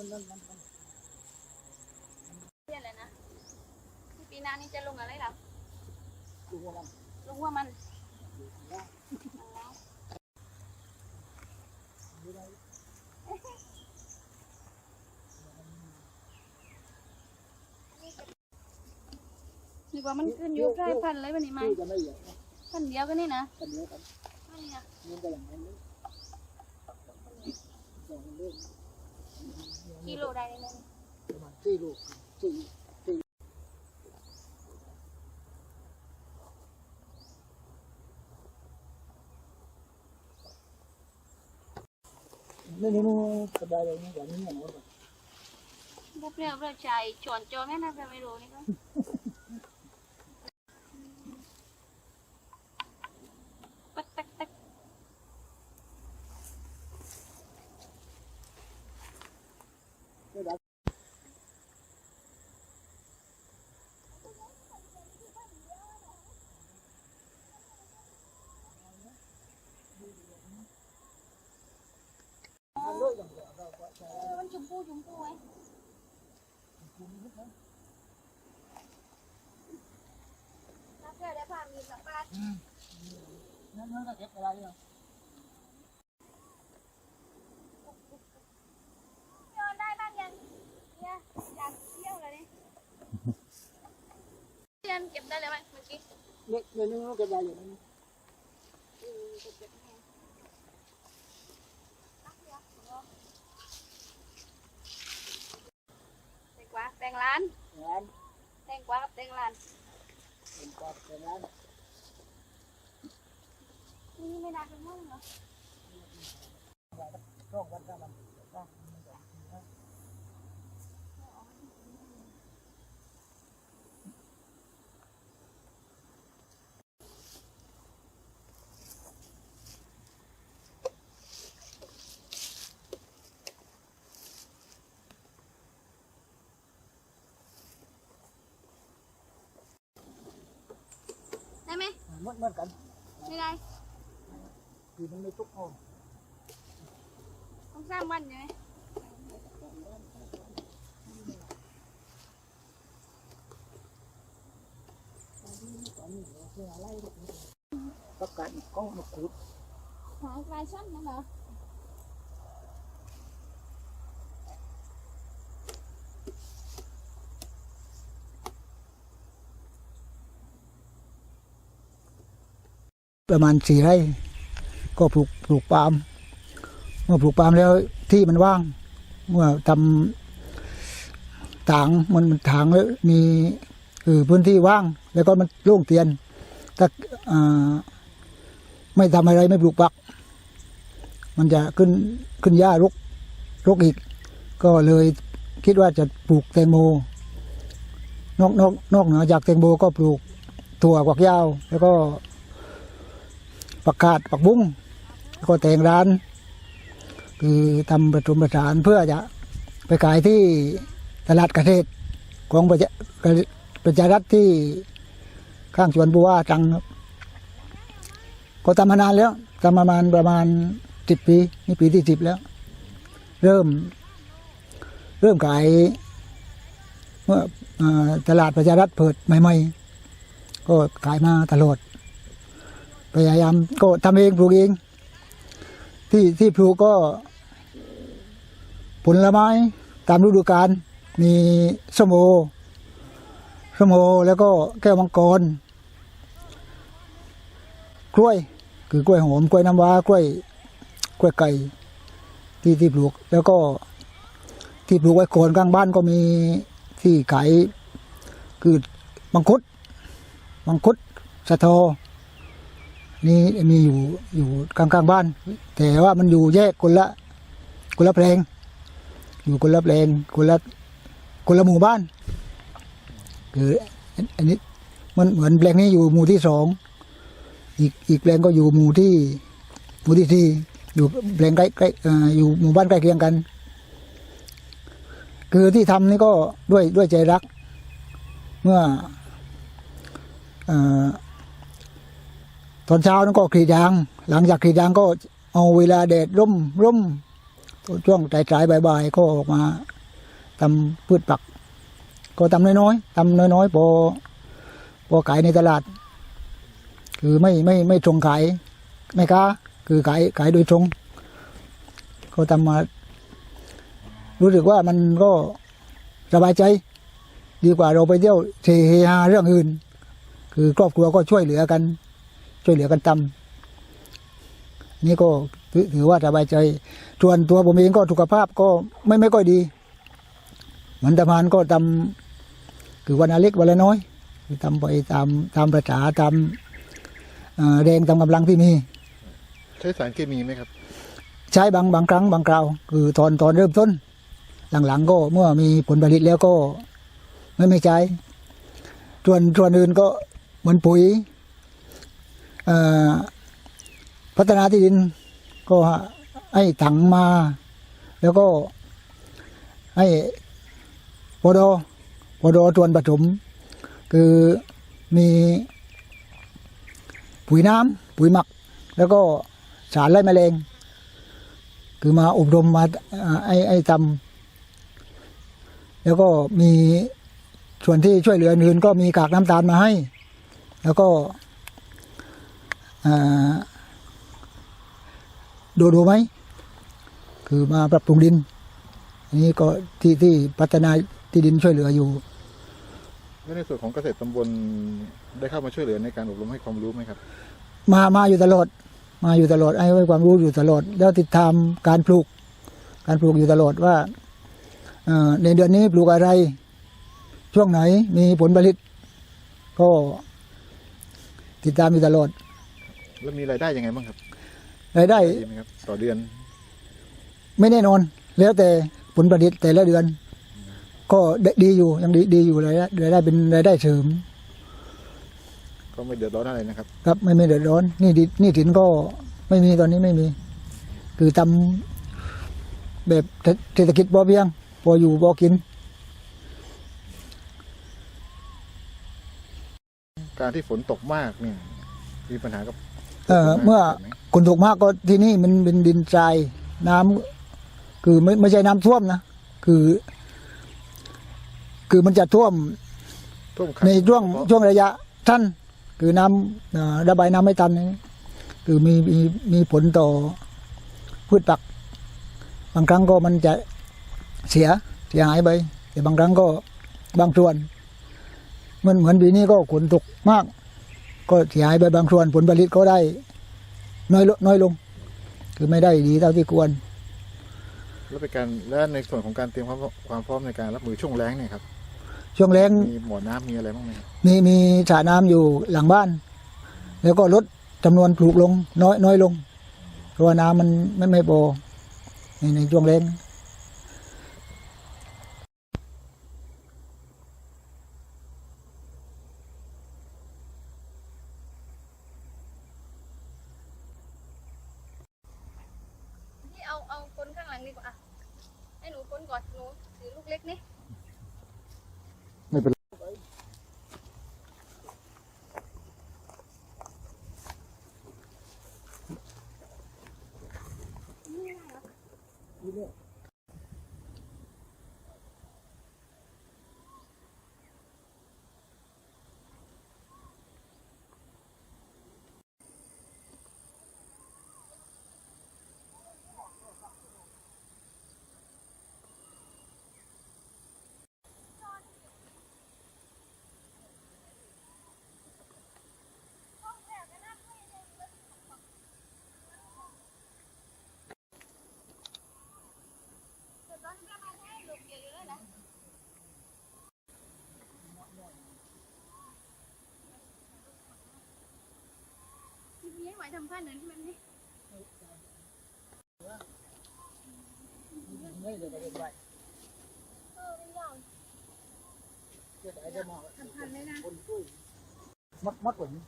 เรียนอะไรนะที่ปีหน้านี่จะลงอะไรหรอดูว่ามันลงว่ามันหรือว่ามันขึ้นอยู่ใกล้พันเลยวันนี้ไหมพันเดียวกันนี่นะกันเดียวกันอันนี้อะมันก็อย่างนั้นเลย กิโลได้เลยนะประมาณสี่ลูกสี่สี่นี่นี่นี่สบายเลยนี่แบบนี้เนี่ยนะบุบเนี่ยเราใจชวนจอแม่นะไม่รู้นี่ก็ปักตักตัก ไม่ได้ มันชมพูชมพูไอ้ รับเพื่อได้ผ่านมีสัมภาษณ์นั่นนั่นก็เก็บอะไรเนี่ยย้อนได้บ้างยังเนี่ยอยากเที่ยวเลยนี่เรียเก็บได้เลยไหมเมื่อกี้เนี่ยเนี่ยนี่ก็เก็บอะไรอยู่นั่น อืมเก็บเก็บให้รักเดียวเหรอแต งกวาแตงร้านร้านแตงกวากับแตงร้านเป็นกวาดเป็นร้านนี่ไม่ได้เป็นมั่งเหรอร่องวันข้ามันร่องได้ มเหมือนเหมือนกันไม่ได้คือมันไม่ทุกห้องต้องสร้างบ้านใช่ไหมประกาศกล้องมาขุดหายลายชั้นนั่นเหรอ ประมาณสี่ไร่ก็ปลูกปลูกปาล์มเมื่อปลูกปาล์มแล้วที่มันว่าง เมื่อทำถางมันมันถางแล้วมีคือพื้นที่ว่าง แล้วก็มันโล่งเตียน ถ้าไม่ทำอะไรไม่ปลูกปัก มันจะขึ้นขึ้นหญ้ารกรกอีก ก็เลยคิดว่าจะปลูกแตงโม นอกนอกนอกเหนือจากแตงโมก็ปลูกถั่วกวักยาว แล้วก็ ผักกาดผักบุ้งแล้วก็แต่งร้าน คือทำประชุมประสานเพื่อจะไปขายที่ตลาดเกษตรของประชาประชารัฐที่ข้างสวนบัวจังครับก็ทำมานานแล้วทำประมาณประมาณสิบปีนี่ปีที่สิบแล้ว เริ่ม เริ่มขายเมื่อตลาดประชารัฐเปิดใหม่ ๆ ก็ขายมาตลอด พยายามก็ทำเองปลูกเอง ที่ที่ปลูกก็ ผลไม้ตามฤดูกาลมีส้มโอส้มโอแล้วก็แก้วมังกร กล้วย คือกล้วยหอมกล้วยน้ำว้ากล้วย กล้วยไก่ที่ที่ปลูก แล้วก็ที่ปลูกไว้โคนข้างบ้านก็มีที่ขายคือมังคุดมังคุดสะโท นี่มีอยู่อยู่กลางๆบ้าน แต่ว่ามันอยู่แยกคนละคนละแปลง อยู่คนละแปลงคนละคนละหมู่บ้านคืออันนี้มันเหมือนแปลงนี้อยู่หมู่ที่สองอีกอีกแปลงก็อยู่หมู่ที่หมู่ที่สี่อยู่แปลงใกล้ใกล้อ่ออยู่หมู่บ้านใกล้เคียงกัน คือที่ทำนี่ก็ด้วยด้วยใจรัก เมื่ออ ตอนเช้านั้นก็กรีดยาง หลังจากกรีดยางก็เอาเวลาแดดร่มร่มช่วงสายๆบ่ายๆก็ออกมาตำพืชผัก ก็ตำน้อยๆตำน้อยๆพอพอขายในตลาด คือไม่ไม่ไม่ตรงขายไม่ค้าคือขายขายโดยตรงก็ทำมา รู้สึกว่ามันก็สบายใจ ดีกว่าเราไปเที่ยวเทฮาเรื่องอื่น คือครอบครัวก็ช่วยเหลือกัน ช่วยเหลือกันทำนี่ก็ถือถือว่าสบายใจส่วนตัวผมเองก็สุขภาพก็ไม่ไม่ค่อยดี เหมือนตะพานก็ทำคือวันละเล็กวันละน้อยคือทำไปตามตามประษาตามเอ่อแรงตามกำลังที่มีใช้สารเคมีไหมครับ ใช้บางบางครั้งบางคราว คือตอนตอนเริ่มต้น หลังๆก็เมื่อมีผลผลิตแล้วก็ไม่ไม่ใช้ส่วนส่วนอื่นก็เหมือนปุ๋ยเอ่อ พัฒนาที่ดินก็ให้ถังมา แล้วก็ให้ปดปดส่วนผสมคือมีปุ๋ยน้ำปุ๋ยหมัก แล้วก็สารไล่แมลงคือมาอบรมมาไอ้ไอ้ทำแล้วก็มีส่วนที่ช่วยเหลืออื่นก็มีกากน้ำตาลมาให้ แล้วก็ เอ่อดูดูไหมคือมาปรับปรุงดินอันนี้ก็ที่ที่พัฒนาที่ดินช่วยเหลืออยู่แล้วในส่วนของเกษตรตำบลได้เข้ามาช่วยเหลือในการอบรมให้ความรู้ไหมครับ มามาอยู่ตลอด มาอยู่ตลอดให้ให้ความรู้อยู่ตลอด แล้วติดตามการปลูก การปลูกอยู่ตลอดว่าเอ่อในเดือนนี้ปลูกอะไร ช่วงไหนมีผลผลิต ก็ติดตามอยู่ตลอด แล้วมีรายได้ยังไงบ้างครับรายได้ดีไหมครับต่อเดือน ไม่แน่นอน แล้วแต่ผลผลิตแต่ละเดือน ก็ได้ดีอยู่ยังดีดีอยู่รายได้รายได้เป็นรายได้เสริมก็ไม่เดือดร้อนอะไรนะครับ ครับไม่ไม่เดือดร้อนนี่ดินี่ถินก็ไม่มีตอนนี้ไม่มี คือทำแบบเศรษฐกิจพอเพียงพออยู่พอกิน การที่ฝนตกมากเนี่ยมีปัญหากับ เอ่อเมื่อไหมคนถูกมากก็ที่นี่มันเป็นดินทรายน้ำคือไม่ไม่ใช่น้ำท่วมนะคือ คือมันจะท่วมท่วมขังในช่วงเฉพาะช่วงระยะสั้นคือน้ำเอ่อระบายน้ำไม่ทันนี่คือมีมีมีผลต่อพืชผัก บางครั้งก็มันจะเสียเสียหายไปแต่บางครั้งก็บางส่วนเหมันเหมือนปีนี้ก็ฝนตกมาก ก็เสียหายไปบางส่วนผลผลิตก็ได้ น้อยลงน้อยลง คือไม่ได้ดีเท่าที่ควร แล้วเป็นการและในส่วนของการเตรียมความความพร้อมในการรับมือช่วงแล้งเนี่ยครับช่วงแรงมีหมอน้ำมีอะไรบ้างไหมครับมีมีสระน้ำอยู่หลังบ้าน แล้วก็ลดจำนวนปลูกลง น้อยน้อยลงเพราะว่าน้ำมันไม่ไม่พอในในช่วงแรง นี่เอาเอาคนข้างหลังดีกว่าอะให้หนูคนก่อนหนู ถือลูกเล็กนี่ ไม่เป็นไร พี่พี่ให้ ไหวทำท่าเนินที่มันนี่เออมันยาวทำทันเลยนะมัดมัดกว่านี้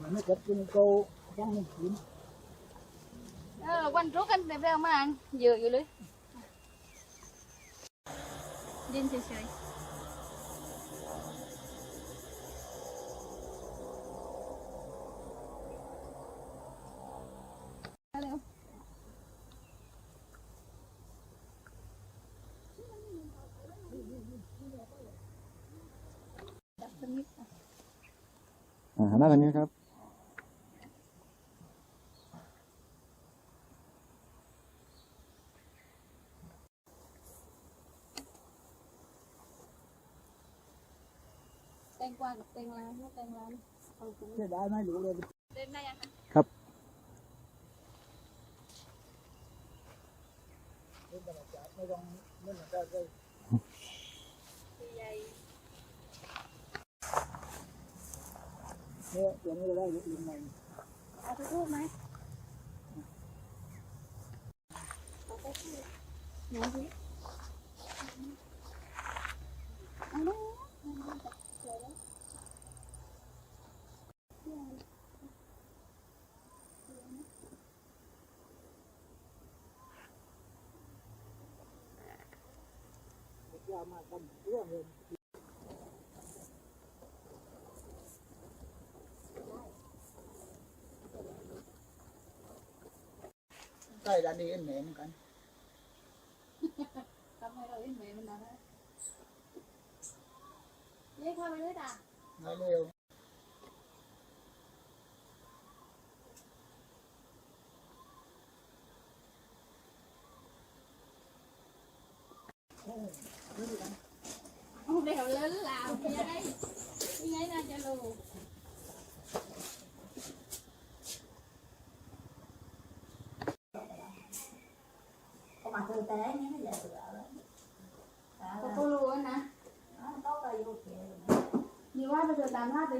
มันไม่เกิดเป็นโกยังไม่กินเออวันรู้กันเร็วๆมาเยอะอยู่เลยดินเฉยๆ หันหน้าทางนี้ครับ แตงกวากับแตงร้านแตงร้านเอาถุงเสียดายไหมรู้เลย เล่นได้ยังคะ ครับ ไม่ต้องไม่เหมือนกันเลย ใหญ่ เนี่ยเดี๋ยวนี้เราได้ลุงใหม่เอาไปพูดไหมเอาไปพูดหนูสิเอาลูกสวยแล้วยาวมากกันเรื่องเลย ใกล้ด้านนี้เอ็นแหนเหมือนกันทำให้เราเล่นแหวนมันนะเรียกเข้าไปด้วยจ้ะน้อยเร็วเอาเดี๋ยวเล่นลาวยังไงยังไงน่าจะรู้ มีว่าไปเจอตามภาพไป